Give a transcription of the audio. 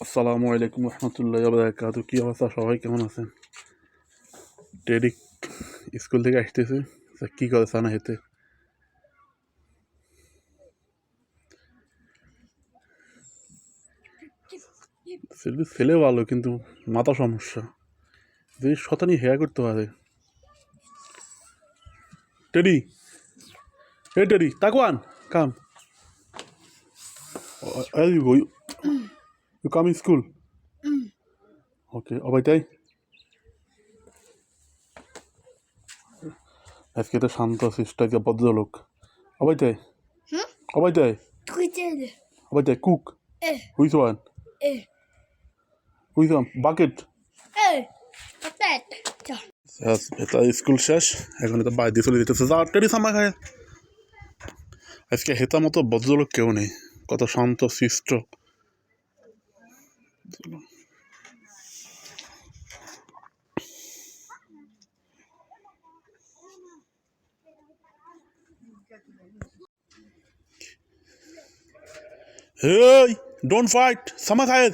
আসসালামু আলাইকুম রহমতুল্লাহ বারাকাতু কী অবস্থা সবাই কেমন আছেন টেডি স্কুল থেকে আসতেছে কী করে সানা হেতে ছেলে ভালো কিন্তু মাথা সমস্যা যে শতানি হেয়া করতে পারে Teddy hey Teddy তাকুয়ান come you you come in school okay অবাই তাই আজকে তো শান্ত শিষ্ট একটা ভদ্রলোক। অবাই তাই অবাই তাই Tweeted. অবাই তাই cook which one which one bucket. এটা স্কুল শেষ। এখন এটা বাইরে চলে যেতেছে। যা টেরি সামা খায়। আজকে হেতা মতো ভদ্রলোক কেউ নেই। কত শান্ত শিষ্ট Hey, don't fight. Sama খায়